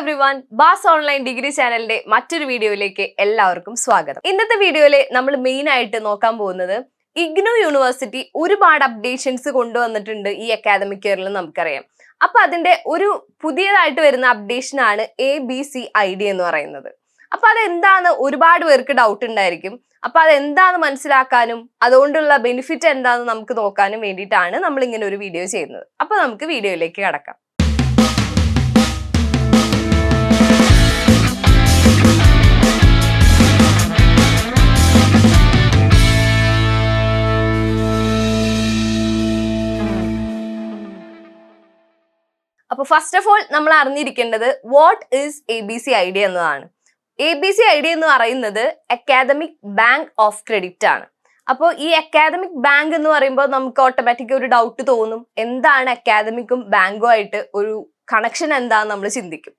Every one bass online degree ചാനലിന്റെ മറ്റൊരു വീഡിയോയിലേക്ക് എല്ലാവർക്കും സ്വാഗതം. ഇന്നത്തെ വീഡിയോയിൽ നമ്മൾ മെയിൻ ആയിട്ട് നോക്കാൻ പോകുന്നത് ഇഗ്നോ യൂണിവേഴ്സിറ്റി ഒരുപാട് അപ്ഡേഷൻസ് കൊണ്ടുവന്നിട്ടുണ്ട് ഈ അക്കാദമിക് ഇയറിൽ നമുക്കറിയാം. അപ്പൊ അതിന്റെ ഒരു പുതിയതായിട്ട് വരുന്ന അപ്ഡേഷൻ ആണ് A B C I D എന്ന് പറയുന്നത്. അപ്പൊ അതെന്താന്ന് ഒരുപാട് പേർക്ക് ഡൗട്ട് ഉണ്ടായിരിക്കും. അപ്പൊ അതെന്താന്ന് മനസ്സിലാക്കാനും അതുകൊണ്ടുള്ള ബെനിഫിറ്റ് എന്താന്ന് നമുക്ക് നോക്കാനും വേണ്ടിയിട്ടാണ് നമ്മൾ ഇങ്ങനെ ഒരു വീഡിയോ ചെയ്യുന്നത്. അപ്പൊ നമുക്ക് വീഡിയോയിലേക്ക് കടക്കാം. അപ്പൊ ഫസ്റ്റ് ഓഫ് ഓൾ നമ്മൾ അറിഞ്ഞിരിക്കേണ്ടത് what is A B C I D എന്നതാണ്. A B C I D എന്ന് പറയുന്നത് അക്കാദമിക് ബാങ്ക് ഓഫ് ക്രെഡിറ്റ് ആണ്. അപ്പോൾ ഈ അക്കാദമിക് ബാങ്ക് എന്ന് പറയുമ്പോൾ നമുക്ക് ഓട്ടോമാറ്റിക് ഒരു ഡൗട്ട് തോന്നും. എന്താണ് അക്കാദമിക്കും ബാങ്കും ആയിട്ട് ഒരു കണക്ഷൻ എന്താന്ന് നമ്മൾ ചിന്തിക്കും.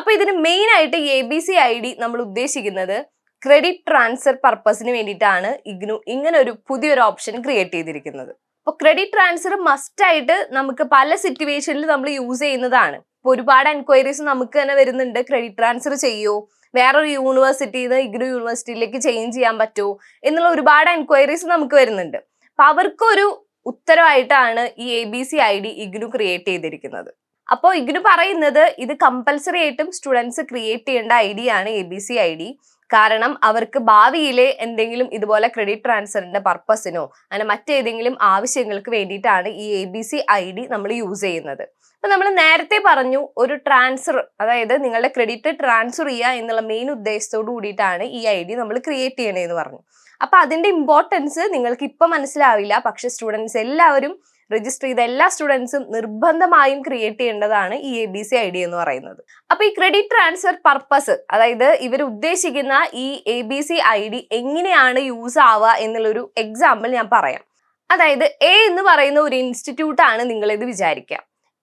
അപ്പൊ ഇതിന് മെയിൻ ആയിട്ട് A B C I D നമ്മൾ ഉദ്ദേശിക്കുന്നത് ക്രെഡിറ്റ് ട്രാൻസ്ഫർ പർപ്പസിന് വേണ്ടിയിട്ടാണ് ഇഗ്നു ഇങ്ങനെ ഒരു പുതിയൊരു ഓപ്ഷൻ ക്രിയേറ്റ് ചെയ്തിരിക്കുന്നത്. അപ്പൊ ക്രെഡിറ്റ് ട്രാൻസ്ഫർ മസ്റ്റ് ആയിട്ട് നമുക്ക് പല സിറ്റുവേഷനിൽ നമ്മൾ യൂസ് ചെയ്യുന്നതാണ്. ഇപ്പൊ ഒരുപാട് എൻക്വയറീസ് നമുക്ക് തന്നെ വരുന്നുണ്ട്. ക്രെഡിറ്റ് ട്രാൻസ്ഫർ ചെയ്യോ? വേറൊരു യൂണിവേഴ്സിറ്റിയിൽ നിന്ന് ഇഗ്നു യൂണിവേഴ്സിറ്റിയിലേക്ക് ചേഞ്ച് ചെയ്യാൻ പറ്റുമോ എന്നുള്ള ഒരുപാട് എൻക്വയറീസ് നമുക്ക് വരുന്നുണ്ട്. അപ്പൊ അവർക്കൊരു ഉത്തരവായിട്ടാണ് ഈ A B C I D IGNOU create ചെയ്തിരിക്കുന്നത്. അപ്പോൾ ഇഗ്നു പറയുന്നത് ഇത് കമ്പൽസറി ആയിട്ടും സ്റ്റുഡൻസ് ക്രിയേറ്റ് ചെയ്യേണ്ട ഐ ഡി ആണ് A B C I D കാരണം അവർക്ക് ഭാവിയിലെ എന്തെങ്കിലും ഇതുപോലെ ക്രെഡിറ്റ് ട്രാൻസ്ഫറിന്റെ പർപ്പസിനോ അങ്ങനെ മറ്റേതെങ്കിലും ആവശ്യങ്ങൾക്ക് വേണ്ടിയിട്ടാണ് ഈ A B C I D നമ്മൾ യൂസ് ചെയ്യുന്നത്. അപ്പൊ നമ്മൾ നേരത്തെ പറഞ്ഞു ഒരു ട്രാൻസ്ഫർ അതായത് നിങ്ങളുടെ ക്രെഡിറ്റ് ട്രാൻസ്ഫർ ചെയ്യുക എന്നുള്ള മെയിൻ ഉദ്ദേശത്തോടു കൂടിയിട്ടാണ് ഈ ഐ ഡി നമ്മൾ ക്രിയേറ്റ് ചെയ്യണേന്ന് പറഞ്ഞു. അപ്പൊ അതിന്റെ ഇമ്പോർട്ടൻസ് നിങ്ങൾക്ക് ഇപ്പൊ മനസ്സിലാവില്ല. പക്ഷെ സ്റ്റുഡൻസ് എല്ലാവരും രജിസ്റ്റർ ചെയ്ത എല്ലാ സ്റ്റുഡൻസും നിർബന്ധമായും ക്രിയേറ്റ് ചെയ്യേണ്ടതാണ് ഈ A B C I D എന്ന് പറയുന്നത്. അപ്പൊ ഈ ക്രെഡിറ്റ് ട്രാൻസ്ഫർ പർപ്പസ് അതായത് ഇവർ ഉദ്ദേശിക്കുന്ന ഈ A B C I D എങ്ങനെയാണ് യൂസ് ആവുക എന്നുള്ളൊരു എക്സാമ്പിൾ ഞാൻ പറയാം. അതായത് എ എന്ന് പറയുന്ന ഒരു ഇൻസ്റ്റിറ്റ്യൂട്ടാണ് ഇത് വിചാരിക്കുക.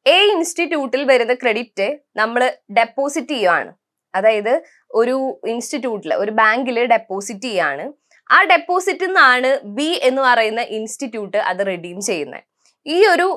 എ ഇൻസ്റ്റിറ്റ്യൂട്ടിൽ വരുന്ന ക്രെഡിറ്റ് നമ്മൾ ഡെപ്പോസിറ്റ് ചെയ്യുവാണ്. അതായത് ഒരു ഇൻസ്റ്റിറ്റ്യൂട്ടിൽ ഒരു ബാങ്കിൽ ഡെപ്പോസിറ്റ് ചെയ്യാണ്. ആ ഡെപ്പോസിറ്റിൽ നിന്നാണ് ബി എന്ന് പറയുന്ന ഇൻസ്റ്റിറ്റ്യൂട്ട് അത് റെഡീം ചെയ്യുന്നത് ഈ ഒരു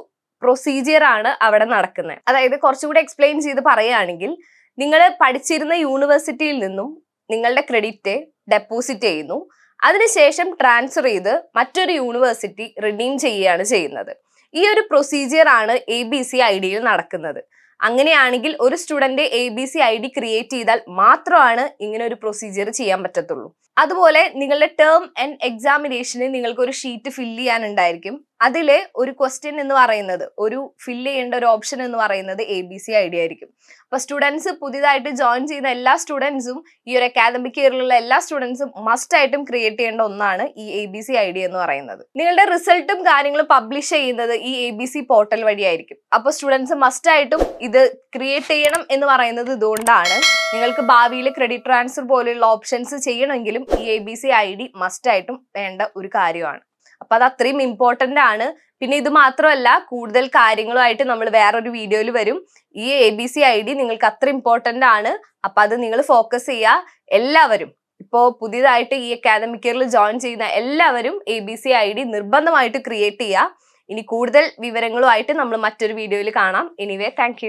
പ്രൊസീജിയർ ആണ് അവിടെ നടക്കുന്നത് അതായത് കുറച്ചുകൂടി എക്സ്പ്ലെയിൻ ചെയ്ത് പറയുകയാണെങ്കിൽ നിങ്ങൾ പഠിച്ചിരുന്ന യൂണിവേഴ്സിറ്റിയിൽ നിന്നും നിങ്ങളുടെ ക്രെഡിറ്റ് ഡെപ്പോസിറ്റ് ചെയ്യുന്നു. അതിനുശേഷം ട്രാൻസ്ഫർ ചെയ്ത് മറ്റൊരു യൂണിവേഴ്സിറ്റി റിഡീം ചെയ്യുകയാണ് ചെയ്യുന്നത്. ഈ ഒരു പ്രൊസീജിയർ ആണ് എ ബി സി ഐ ഡിയിൽ നടക്കുന്നത്. അങ്ങനെയാണെങ്കിൽ ഒരു student A B C I D create ചെയ്താൽ മാത്രമാണ് ഇങ്ങനെ ഒരു പ്രൊസീജിയർ ചെയ്യാൻ പറ്റത്തുള്ളൂ. അതുപോലെ നിങ്ങളുടെ ടേം ആൻഡ് എക്സാമിനേഷന് നിങ്ങൾക്ക് ഒരു ഷീറ്റ് ഫില്ല് ചെയ്യാനുണ്ടായിരിക്കും. അതിലെ ഒരു ക്വസ്റ്റ്യൻ എന്ന് പറയുന്നത് ഒരു ഫില്ല് ചെയ്യേണ്ട ഒരു ഓപ്ഷൻ എന്ന് പറയുന്നത് A B C I D ആയിരിക്കും. അപ്പൊ സ്റ്റുഡൻസ് പുതിയതായിട്ട് ജോയിൻ ചെയ്യുന്ന എല്ലാ സ്റ്റുഡൻസും ഈ ഒരു അക്കാദമിക് ഇയറിലുള്ള എല്ലാ സ്റ്റുഡൻസും മസ്റ്റ് ആയിട്ടും ക്രിയേറ്റ് ചെയ്യേണ്ട ഒന്നാണ് ഈ A B C I D എന്ന് പറയുന്നത്. നിങ്ങളുടെ റിസൾട്ടും കാര്യങ്ങളും പബ്ലിഷ് ചെയ്യുന്നത് ഈ എ ബി സി പോർട്ടൽ വഴിയായിരിക്കും. അപ്പൊ സ്റ്റുഡൻസ് മസ്റ്റ് ആയിട്ടും ഇത് ക്രിയേറ്റ് ചെയ്യണം എന്ന് പറയുന്നത് ഇതുകൊണ്ടാണ്. നിങ്ങൾക്ക് ഭാവിയിൽ ക്രെഡിറ്റ് ട്രാൻസ്ഫർ പോലെയുള്ള ഓപ്ഷൻസ് ചെയ്യണമെങ്കിലും ഈ A B C I D must ആയിട്ടും വേണ്ട ഒരു കാര്യമാണ്. അപ്പൊ അത് അത്രയും ഇമ്പോർട്ടന്റ് ആണ്. പിന്നെ ഇത് മാത്രമല്ല കൂടുതൽ കാര്യങ്ങളുമായിട്ട് നമ്മൾ വേറൊരു വീഡിയോയിൽ വരും. ഈ A B C I D നിങ്ങൾക്ക് അത്ര ഇമ്പോർട്ടന്റ് ആണ്. അപ്പൊ അത് നിങ്ങൾ ഫോക്കസ് ചെയ്യുക. എല്ലാവരും ഇപ്പോൾ പുതിയതായിട്ട് ഈ അക്കാദമിക് ഇയറിൽ ജോയിൻ ചെയ്യുന്ന എല്ലാവരും A B C I D നിർബന്ധമായിട്ട് ക്രിയേറ്റ് ചെയ്യുക. ഇനി കൂടുതൽ വിവരങ്ങളുമായിട്ട് നമ്മൾ മറ്റൊരു വീഡിയോയിൽ കാണാം. Anyway thank